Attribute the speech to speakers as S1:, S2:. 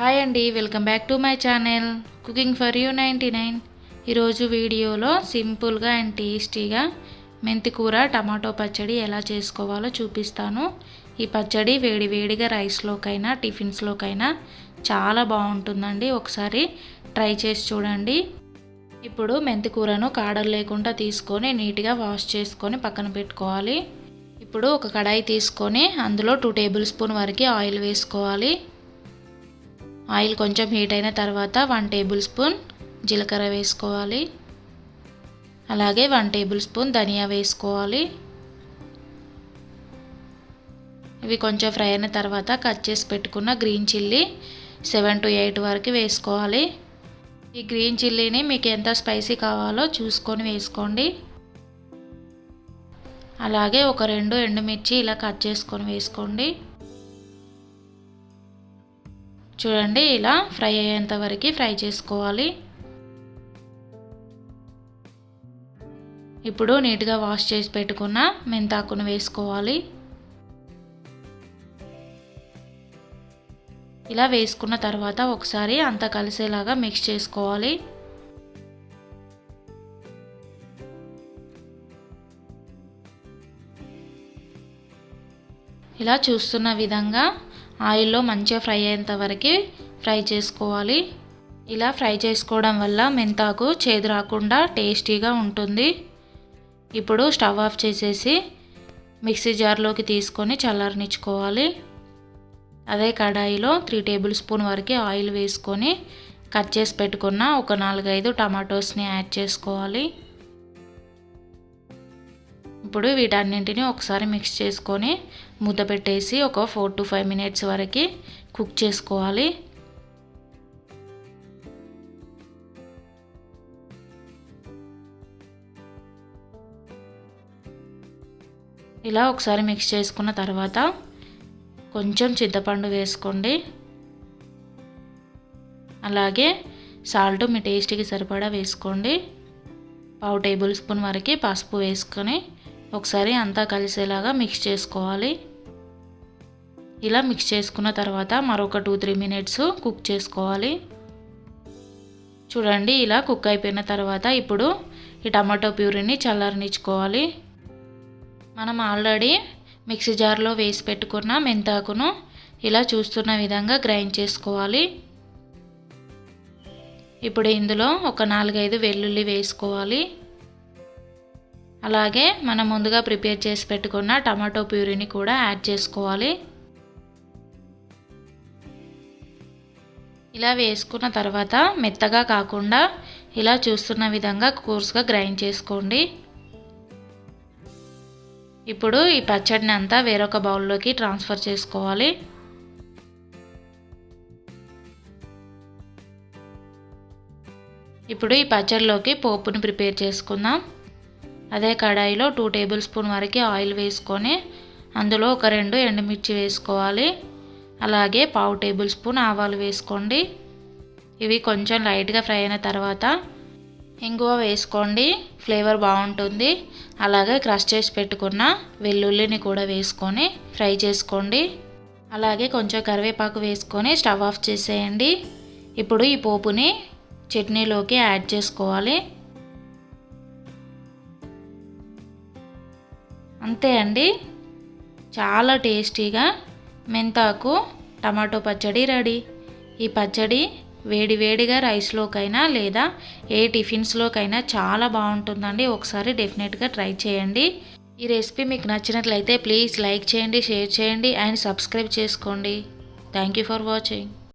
S1: Hi అండి welcome back to my channel. Cooking for you ninety nine. ఈరోజు వీడియోలో సింపుల్గా అండ్ టేస్టీగా మెంతి కూర టమాటో పచ్చడి ఎలా చేసుకోవాలో చూపిస్తాను. ఈ పచ్చడి వేడివేడిగా రైస్లోకైనా టిఫిన్స్లోకైనా చాలా బాగుంటుందండి. ఒకసారి ట్రై చేసి చూడండి. ఇప్పుడు మెంతి కూరను కాడలు లేకుండా తీసుకొని నీట్గా వాష్ చేసుకొని పక్కన పెట్టుకోవాలి. ఇప్పుడు ఒక కడాయి తీసుకొని అందులో టూ టేబుల్ స్పూన్ వరకు ఆయిల్ వేసుకోవాలి. ఆయిల్ కొంచెం హీట్ అయిన తర్వాత వన్ టేబుల్ స్పూన్ జీలకర్ర వేసుకోవాలి. అలాగే వన్ టేబుల్ స్పూన్ ధనియా వేసుకోవాలి. ఇవి కొంచెం ఫ్రై అయిన తర్వాత కట్ చేసి పెట్టుకున్న green chilli seven to eight వరకు వేసుకోవాలి. ఈ గ్రీన్ చిల్లీని మీకు ఎంత స్పైసీ కావాలో చూసుకొని వేసుకోండి. అలాగే ఒక రెండు ఎండుమిర్చి ఇలా కట్ చేసుకొని వేసుకోండి. చూడండి ఇలా ఫ్రై అయ్యేంత వరకు ఫ్రై చేసుకోవాలి. ఇప్పుడు నీట్గా వాష్ చేసి పెట్టుకున్న మెంతాకును వేసుకోవాలి. ఇలా వేసుకున్న తర్వాత ఒకసారి అంతా కలిసేలాగా మిక్స్ చేసుకోవాలి. ఇలా చూస్తున్న విధంగా ఆయిల్లో మంచిగా ఫ్రై అయ్యేంత వరకు ఫ్రై చేసుకోవాలి. ఇలా ఫ్రై చేసుకోవడం వల్ల మెంతాకు చేదు రాకుండా టేస్టీగా ఉంటుంది. ఇప్పుడు స్టవ్ ఆఫ్ చేసేసి మిక్సీ జార్లోకి తీసుకొని చల్లారనిచ్చుకోవాలి. అదే కడాయిలో త్రీ టేబుల్ స్పూన్ వరకు ఆయిల్ వేసుకొని కట్ చేసి పెట్టుకున్న ఒక నాలుగైదు టమాటోస్ని యాడ్ చేసుకోవాలి. ఇప్పుడు వీటన్నింటిని ఒకసారి మిక్స్ చేసుకొని మూత పెట్టేసి ఒక ఫోర్ టు ఫైవ్ మినిట్స్ వరకు కుక్ చేసుకోవాలి. ఇలా ఒకసారి మిక్స్ చేసుకున్న తర్వాత కొంచెం చింతపండు వేసుకోండి. అలాగే సాల్ట్ మీ టేస్ట్కి సరిపడా వేసుకోండి. పావు టేబుల్ స్పూన్ వరకు పసుపు వేసుకొని ఒకసారి అంతా కలిసేలాగా మిక్స్ చేసుకోవాలి. ఇలా మిక్స్ చేసుకున్న తర్వాత మరొక టూ త్రీ మినిట్స్ కుక్ చేసుకోవాలి. చూడండి ఇలా కుక్ అయిపోయిన తర్వాత ఇప్పుడు ఈ టమాటో ప్యూరీని చల్లారనిచ్చుకోవాలి. మనం ఆల్రెడీ మిక్సీ జార్లో వేసి పెట్టుకున్న మెంతాకును ఇలా చూస్తున్న విధంగా గ్రైండ్ చేసుకోవాలి. ఇప్పుడు ఇందులో ఒక నాలుగైదు వెల్లుల్లి వేసుకోవాలి. అలాగే మనం ముందుగా ప్రిపేర్ చేసి పెట్టుకున్న టమాటో ప్యూరీని కూడా యాడ్ చేసుకోవాలి. ఇలా వేసుకున్న తర్వాత మెత్తగా కాకుండా ఇలా చూస్తున్న విధంగా కోర్స్గా గ్రైండ్ చేసుకోండి. ఇప్పుడు ఈ పచ్చడిని అంతా వేరొక బౌల్లోకి ట్రాన్స్ఫర్ చేసుకోవాలి. ఇప్పుడు ఈ పచ్చడిలోకి పోపుని ప్రిపేర్ చేసుకుందాం. అదే కడాయిలో టూ టేబుల్ స్పూన్ వరకు ఆయిల్ వేసుకొని అందులో ఒక రెండు ఎండుమిర్చి వేసుకోవాలి. అలాగే పావు టేబుల్ స్పూన్ ఆవాలు వేసుకోండి. ఇవి కొంచెం లైట్గా ఫ్రై అయిన తర్వాత ఇంగువ వేసుకోండి. ఫ్లేవర్ బాగుంటుంది. అలాగే క్రష్ చేసి పెట్టుకున్న వెల్లుల్లిని కూడా వేసుకొని ఫ్రై చేసుకోండి. అలాగే కొంచెం కరివేపాకు వేసుకొని స్టవ్ ఆఫ్ చేసేయండి. ఇప్పుడు ఈ పోపుని చట్నీలోకి యాడ్ చేసుకోవాలి. అంతే అండి. చాలా టేస్టీగా మెంతాకు టమాటో పచ్చడి రెడీ. ఈ పచ్చడి వేడివేడిగా రైస్లోకైనా లేదా ఏ టిఫిన్స్లోకైనా చాలా బాగుంటుందండి. ఒకసారి డెఫినెట్గా ట్రై చేయండి. ఈ రెసిపీ మీకు నచ్చినట్లయితే ప్లీజ్ లైక్ చేయండి షేర్ చేయండి అండ్ సబ్స్క్రైబ్ చేసుకోండి. Thank you for watching.